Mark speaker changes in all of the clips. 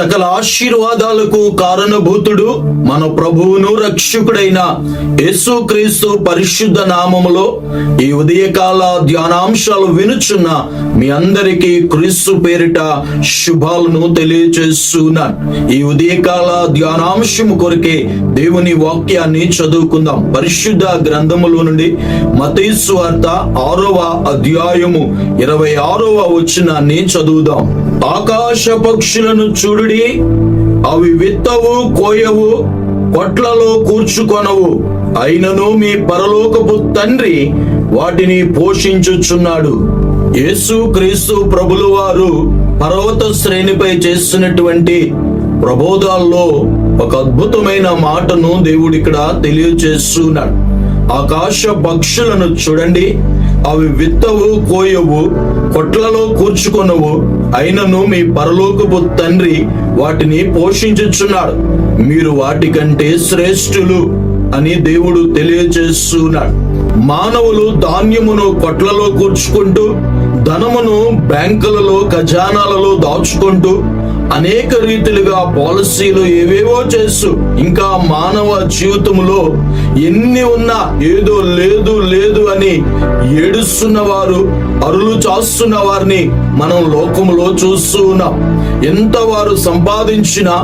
Speaker 1: సకల ఆశీర్వాదాలకు కారణభూతుడు మన ప్రభువును రక్షకుడైన యేసుక్రీస్తు పరిశుద్ధ నామములో ఈ ఉదయకాల ధ్యానాంశాలు వినుచున్న మీ అందరికీ క్రీస్తు పేరిట శుభాలను తెలియజేస్తున్నాను ఈ ఉదయకాల ధ్యానాంశము కొరకే దేవుని వాక్యాన్ని చదువుకుందాం. పరిశుద్ధ గ్రంథములో నుండి మతీసు వార్త ఆరవ అధ్యాయము ఇరవై ఆరవ వచనాన్ని చదువుదాం. ఆకాశ పక్షులను చూడు చూడుడి అవి విత్తవు కోయవు కొట్లలో కూర్చుకొనవు. అయినను మీ పరలోకపు తండ్రి వాటిని పోషించుచున్నాడు. యేసు క్రీస్తు ప్రభులు వారు పర్వత శ్రేణిపై చేస్తున్నటువంటి ప్రబోధాల్లో ఒక అద్భుతమైన మాటను దేవుడిక్కడ తెలియచేస్తున్నాడు. ఆకాశ పక్షులను చూడండి. అవి విత్తవు కోయవు కొట్లలో కూర్చుకొనవు. అయినను మీ పరలోకపు తండ్రి వాటిని పోషించుచున్నాడు. మీరు వాటికంటే శ్రేష్ఠులు అని దేవుడు తెలియజేస్తున్నాడు. మానవులు ధాన్యమును కొట్లలో కూర్చుకుంటూ ధనమును బ్యాంకులలో ఖజానాలలో దాచుకుంటూ అనేక రీతిలుగా పాలసీలు ఏవేవో చేస్తూ ఇంకా మానవ జీవితంలో ఎన్ని ఉన్నా ఏదో లేదు లేదు అని ఏడుస్తున్న వారు అరులు చాస్తున్న వారిని మనం లోకములో చూస్తూ ఉన్నాం. ఎంత వారు సంపాదించినా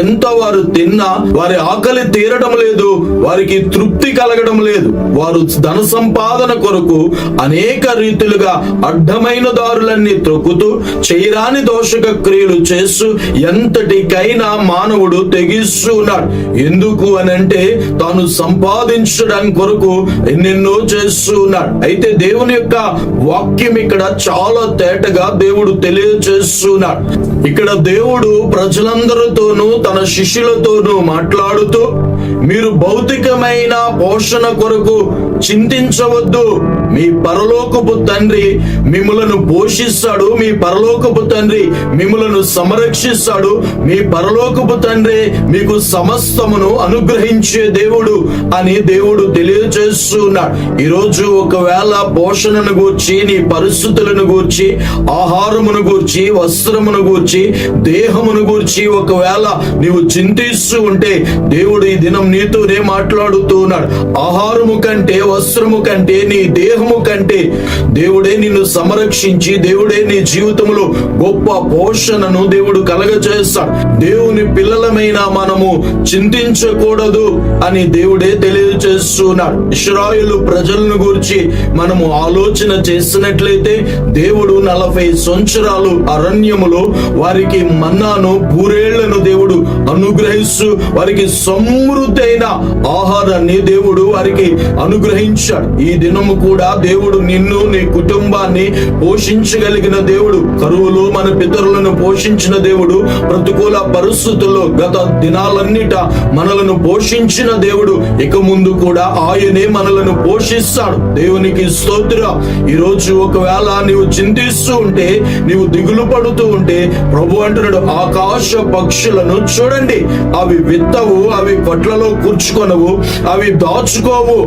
Speaker 1: ఎంత వారు తిన్నా వారి ఆకలి తీరడం లేదు వారికి తృప్తి కలగడం లేదు. వారు ధన సంపాదన కొరకు అనేక రీతిలుగా అడ్డమైన దారులన్నీ తొక్కుతూ చేయరాని దోషక క్రియలు చేస్తూ ఎంతటికైనా మానవుడు తెగిస్తూ ఉన్నాడు. ఎందుకు అని అంటే తాను సంపాదించడానికి కొరకు ఎన్నెన్నో చేస్తూ ఉన్నాడు. అయితే దేవుని యొక్క వాక్య ఇక్కడ చాలా తేటగా దేవుడు తెలియజేస్తున్నాడు. ఇక్కడ దేవుడు ప్రజలందరితోనూ తన శిష్యులతోనూ మాట్లాడుతూ మీరు భౌతికమైన పోషణ కొరకు చింతించవద్దు. మీ పరలోకపు తండ్రి మిములను పోషిస్తాడు. మీ పరలోకపు తండ్రి మిములను సంరక్షిస్తాడు. మీ పరలోకపు తండ్రి మీకు సమస్తమును అనుగ్రహించే దేవుడు అని దేవుడు తెలియజేస్తున్నాడు. ఈరోజు ఒకవేళ పోషణను గూర్చి నీ పరిస్థితులను గూర్చి ఆహారమును గూర్చి వస్త్రమును గూర్చి దేహమును గూర్చి ఒకవేళ నీవు చింతిస్తూ ఉంటే దేవుడు ఈ దినం నీతోనే మాట్లాడుతూ ఉన్నాడు. ఆహారము కంటే వస్త్రము కంటే నీ దేహము కంటే దేవుడే నిన్ను సంరక్షించి దేవుడే నీ జీవితంలో గొప్ప పోషణను దేవుడు కలగజేస్తాడు. దేవుని పిల్లలమైన మనము చింతించకూడదు అని దేవుడే తెలియజేస్తున్నాడు. ఇస్రాయేలు ప్రజలను గురించి మనము ఆలోచన చేసినట్లయితే దేవుడు నలభై సంవత్సరాలు అరణ్యములో వారికి మన్నాను పూరేళ్ళను దేవుడు అనుగ్రహిస్తూ వారికి సమృద్ధైన ఆహారాన్ని దేవుడు వారికి అనుగ్రహించాడు ఈ దినము కూడా దేవుడు నిన్ను నీ కుటుంబాన్ని పోషించగలిగిన దేవుడు. కరువులో మన పితరులను పోషించిన దేవుడు ప్రతికూల పరిస్థితుల్లో గత దినాలన్నిట మనలను పోషించిన దేవుడు. ఇక ముందు కూడా ఆయనే మనలను పోషిస్తాడు. దేవునికి స్తోత్ర. ఈ రోజు ఒకవేళ నీవు చింతిస్తూ ఉంటే నీవు దిగులు పడుతూ ఉంటే ప్రభు అంటున్నాడు ఆకాశ పక్షులను చూడండి. అవి విత్తవు అవి కొట్లలో కూర్చుకొనవు అవి దాచుకోవు.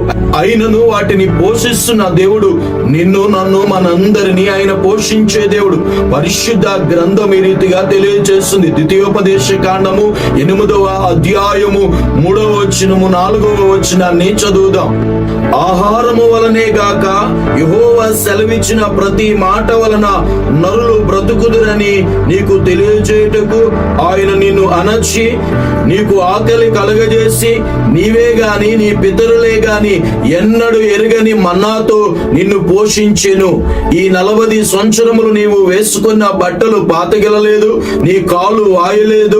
Speaker 1: అయినను వాటిని పోషిస్తున్న దేవుడు నిన్ను నన్ను మనందరినీ ఆయన పోషించే దేవుడు. పరిశుద్ధ గ్రంథం ఈ రీతిగా తెలియజేస్తుంది. ద్వితీయోపదేశ కాండము ఎనిమిదవ అధ్యాయము మూడవ వచనము నాలుగవ వచనాన్ని చదువుదాం. ఆహారము వలనే గాక యహోవ సెలవిచ్చిన ప్రతి మాట వలన నరులు బ్రతుకుదురని నీకు తెలియజేయుటకు ఆయన నిన్ను అనర్చి నీకు ఆకలి కలగజేసి నీవే గాని నీ పితరులే గాని ఎన్నడు ఎరగని మన్నాతో నిన్ను పోషించెను. ఈ నలభై సంవత్సరములు నీవు వేసుకున్న బట్టలు పాతగిలలేదు నీ కాలు వాయలేదు.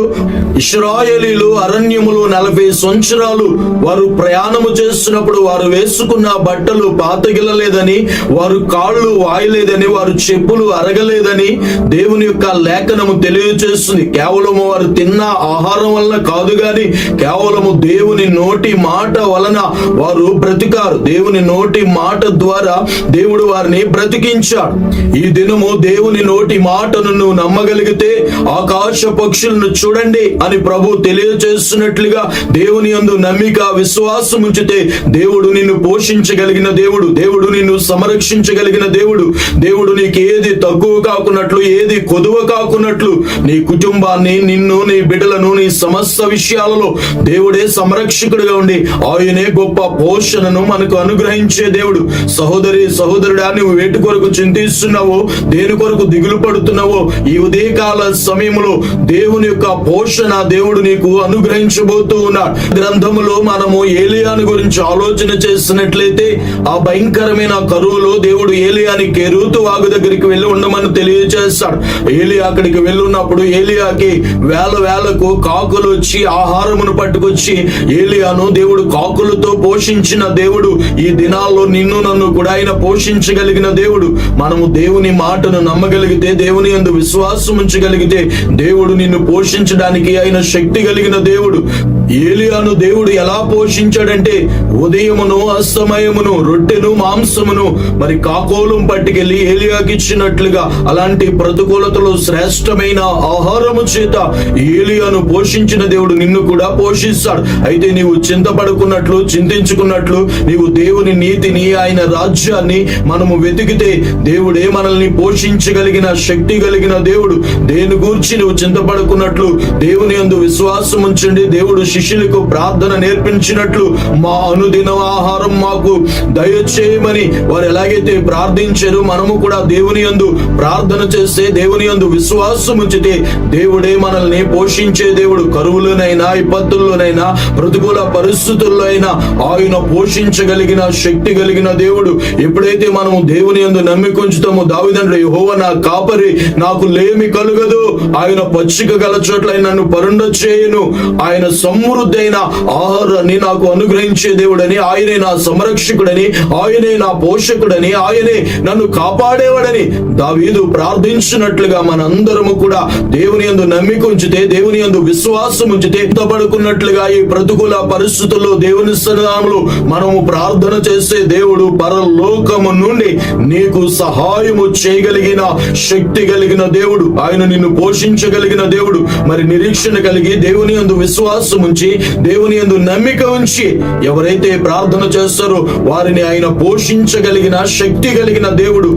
Speaker 1: ఇస్రాయేలీలు అరణ్యములు నలభై సంవత్సరాలు వారు ప్రయాణము చేస్తున్నప్పుడు వారు వేసుకున్న బట్టలు పాతగిలలేదని వారు కాళ్ళు వాయలేదని వారు చెప్పులు అరగలేదని దేవుని యొక్క లేఖనము తెలియజేస్తుంది కేవలము వారు తిన్న ఆహారం వలన కాదు గాని కేవలము దేవుని నోటి మాట వలన వారు బ్రతికారు. దేవుని నోటి మాట ద్వారా దేవుడు వారిని బ్రతికించాడు. ఈ దినము దేవుని నోటి మాటను నువ్వు నమ్మగలిగితే ఆకాశ పక్షులను చూడండి అని ప్రభు తెలియజేస్తున్నట్లుగా దేవుని అందు నమ్మిక విశ్వాసం ఉంచితే దేవుడు నిన్ను పోషించగలిగిన దేవుడు దేవుడు నిన్ను సంరక్షించగలిగిన దేవుడు దేవుడు నీకు ఏది తక్కువ కాకున్నట్లు ఏది కొదువ కాకున్నట్లు నీ కుటుంబాన్ని నిన్ను నీ బిడ్డలను నీ సమస్త విషయాలలో దేవుడే సంరక్షకుడిగా ఉండి ఆయనే గొప్ప పోషణను మనకు అనుగ్రహించే దేవుడు సహోదరి సహోదరుడా నువ్వు వేటి కొరకు చింతిస్తున్నావో దేని కొరకు దిగులు పడుతున్నావో ఈ ఉదయకాల సమయంలో దేవుని యొక్క పోషణ దేవుడు నీకు అనుగ్రహించబోతూ ఉన్నాడు. గ్రంథములో మనము ఏలియాను గురించి ఆలోచన చేసినట్లయితే ఆ భయంకరమైన కరువులో దేవుడు ఏలియాని కెరూతు వాగు దగ్గరికి వెళ్ళి ఉండమని తెలియజేస్తాడు. ఏలియా అక్కడికి వెళ్ళున్నప్పుడు ఏలియాకి వేల వేలకు కాకులు వచ్చి ఆహారమును పట్టుకొచ్చి ఏలియాను దేవుడు కాకులతో పోషించిన దేవుడు ఈ దినాల్లో నిన్ను నన్ను కూడా ఆయన పోషించగలిగిన దేవుడు. మనము దేవుని మాటను నమ్మగలిగితే దేవుని యందు విశ్వాసం ఉంచగలిగితే దేవుడు నిన్ను పోషించడానికి ఆయన శక్తి కలిగిన దేవుడు. ఏలియాను దేవుడు ఎలా పోషించాడంటే ఉదయమును అస్తమయమును రొట్టెను మాంసమును మరి కాకోలం పట్టుకెళ్ళి ఏలియాకి ఇచ్చినట్లుగా అలాంటి ప్రతికూలతలో శ్రేష్టమైన ఆహారము చేత ఏలియాను పోషించిన దేవుడు నిన్ను కూడా పోషిస్తాడు. అయితే నీవు చింతపడుకున్నట్లు చింతించుకున్నట్లు నీవు దేవుని నీతిని ఆయన రాజ్యాన్ని మనము వెతికితే దేవుడే మనల్ని పోషించగలిగిన శక్తి కలిగిన దేవుడు. దేని గూర్చి నువ్వు చింతపడుకున్నట్లు దేవుని యందు విశ్వాసం ఉంచండి దేవుడు శిష్యులకు ప్రార్థన నేర్పించినట్లు మా అనుదిన ఆహారం మాకు దయచేయమని వారు ఎలాగైతే ప్రార్థించారు మనము కూడా దేవుని యందు ప్రార్థన చేస్తే దేవుని యందు విశ్వాసం ఉంచితే దేవుడే మనల్ని పోషించే దేవుడు. కరువులోనైనా ఇబ్బందుల్లోనైనా ప్రతికూల పరిస్థితుల్లో అయినా ఆయన పోషించగలిగిన శక్తి కలిగిన దేవుడు. ఎప్పుడైతే మనము దేవుని యందు నమ్మికుంచుతామో దావిదండ్రుడు యహోవ నా కాపరి నాకు లేమి కలుగదు. ఆయన పచ్చిక గల చోట్ల నన్ను పరుండ చేయను. ఆయన సమృద్ధైన ఆహారాన్ని నాకు అనుగ్రహించే దేవుడని ఆయనే నా సంరక్షకుడని ఆయనే నా పోషకుడని ఆయనే నన్ను కాపాడేవాడని దావీదు ప్రార్థించినట్లుగా మనందరము కూడా దేవుని ఎందు నమ్మిక ఉంచితే దేవుని ఎందు విశ్వాసం ఉంచితే పడుకున్నట్లుగా ఈ ప్రతికూల పరిస్థితుల్లో దేవుని సన్నిధానంలో మనము ప్రార్థన చేసే దేవుడు పరలోకము నుండి నీకు సహాయము చేయగలిగిన శక్తి కలిగిన దేవుడు. ఆయన నిన్ను పోషించగలిగిన దేవుడు. మరి నిరీక్షణ కలిగి దేవుని అందు విశ్వాసం ఉంచి దేవుని ఎందు నమ్మిక ఉంచి ఎవరైతే ప్రార్థన చేస్తారో వారిని ఆయన పోషించగలిగిన శక్తి కలిగిన దేవుడు.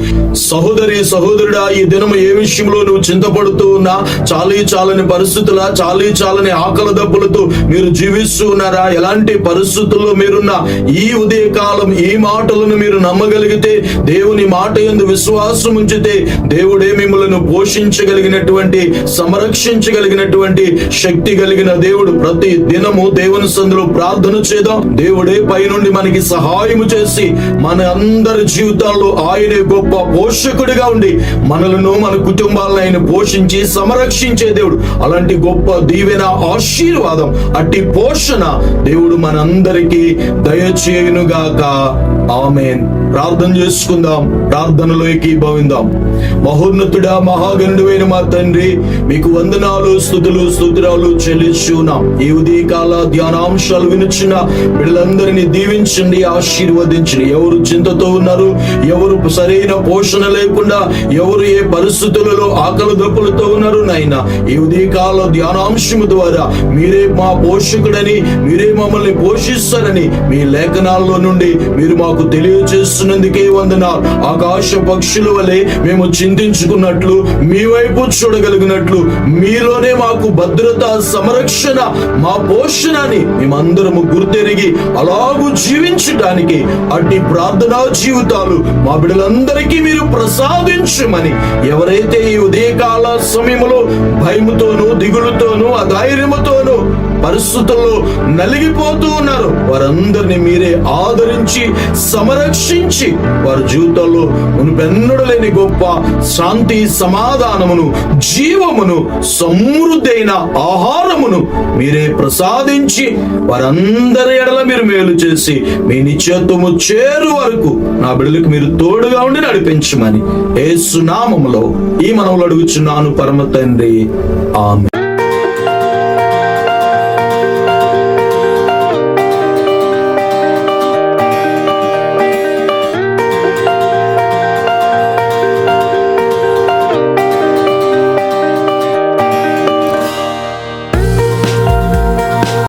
Speaker 1: సహోదరి సహోదరుడా ఈ దినము ఏ విషయంలో నువ్వు చింతపడుతూ ఉన్నా చాలీ చాలని పరిస్థితుల చాలీ చాలని ఆకలి దప్పులతో మీరు జీవిస్తూ ఉన్నారా? ఎలాంటి పరిస్థితుల్లో మీరున్నా ఈ ఉదయకాలం ఈ మాటలను మీరు నమ్మగలిగితే దేవుని మాట ఎందు విశ్వాసం ఉంచితే దేవుడే మిమ్మల్ని పోషించగలిగినటువంటి సంరక్షించగలిగినటువంటి శక్తి కలిగిన దేవుడు ప్రతి దినము దేవుని సందులో ప్రార్థన చేద్దాం. దేవుడే పైనుండి మనకి సహాయము చేసి మన అందరి జీవితాల్లో ఆయనే గొప్ప పోషకుడిగా ఉండి మనలను మన కుటుంబాలను ఆయన పోషించి సంరక్షించే దేవుడు. అలాంటి గొప్ప దీవెన ఆశీర్వాదం అట్టి పోషణ దేవుడు మనందరికీ దయచేయునుగాక. ఆమెన్. ప్రార్థన చేసుకుందాం ప్రార్థనలో ఏకీభవిందాం మహోన్నతుడా మహాగణుడైన మా తండ్రి మీకు వందనాలు స్థుతులు స్తోత్రాలు చెల్లిస్తున్నాం ఈ ఉదయకాల ధ్యానాంశాలు వినుచున్న వీళ్ళందరినీ దీవించండి ఆశీర్వదించండి. ఎవరు చింతతో ఉన్నారు ఎవరు సరైన పోషణ లేకుండా ఎవరు ఏ పరిస్థితులలో ఆకలి దప్పులతో ఉన్నారు నాయన ఈ ఉదయకాల ధ్యానాంశము ద్వారా మీరే మా పోషకుడని మీరే మమ్మల్ని పోషిస్తారని మీ లేఖనాల్లో నుండి మీరు మాకు చేస్తున్నందుకే వందనాలు. ఆకాశ పక్షుల వలె మేము చింతించుకున్నట్లు మీ వైపు చూడగలిగినట్లు మీలోనే మాకు భద్రత సంరక్షణ మా పోషణని మేమందరము గుర్తెరిగి అలాగూ జీవించడానికి అట్టి ప్రార్థనా జీవితాలు మా బిడ్డలందరికీ మీరు ప్రసాదించమని ఎవరైతే ఈ ఉదయకాల సమయంలో భయముతోనూ దిగులుతోనూ అధైర్యముతోనూ పరిస్థితుల్లో నలిగిపోతూ ఉన్నారు. వారందరినీ మీరే ఆదరించి సంరక్షించి వారి జీవితంలో మునుపెన్నడు లేని గొప్ప శాంతి సమాధానమును జీవమును సమృద్ధైన ఆహారమును మీరే ప్రసాదించి వారందరి ఎడల మీరు మేలు చేసి మీ నిత్యత్వము చేరు వరకు నా బిడ్డలకు మీరు తోడుగా ఉండి నడిపించమని ఏ సునామములో ఈ మనవులు అడుగుచున్నాను పరమ తండ్రి. ఆమె